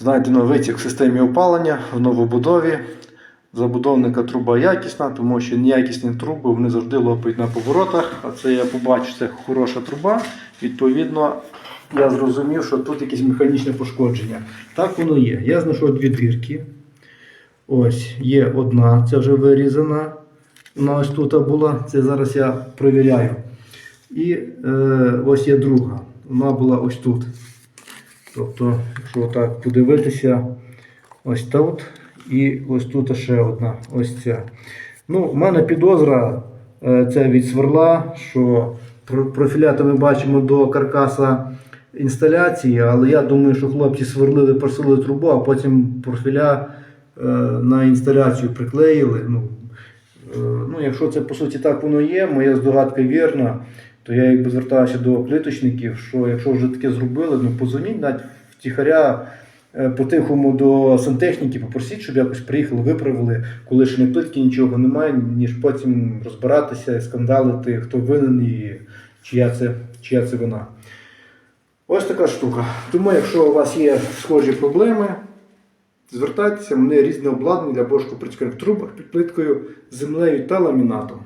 Знайдено витік в системі опалення в новобудові. Забудовника труба якісна, тому що неякісні труби вони завжди лопають на поворотах. А це я побачив, це хороша труба. Відповідно, я зрозумів, що тут якесь механічне пошкодження. Так воно є. Я знайшов дві дірки. Ось є одна, це вже вирізана. Вона ось тут була. Це зараз я перевіряю. І е, ось є друга. Вона була ось тут. Тобто, якщо так подивитися, ось тут і ось тут ще одна. Ось ця. Ну, у мене підозра е, це від сверла, що про- профілята ми бачимо до каркаса інсталяції, але я думаю, що хлопці сверлили, просили трубу, а потім профіля е, на інсталяцію приклеїли. Ну, е, ну, якщо це по суті так воно є, моя здогадка вірна, то я якби звертаюся до плиточників, що якщо вже таке зробили, ну позвоніть навіть втіхаря е, по-тихому до сантехніки, попросіть, щоб якось приїхали, виправили, коли ще не плитки нічого немає, ніж потім розбиратися, скандалити, хто винен і чия це, чия це вина. Ось така штука. Тому, якщо у вас є схожі проблеми, звертайтеся, вони різне обладнання для бошку притіканих трубах під плиткою, землею та ламінатом.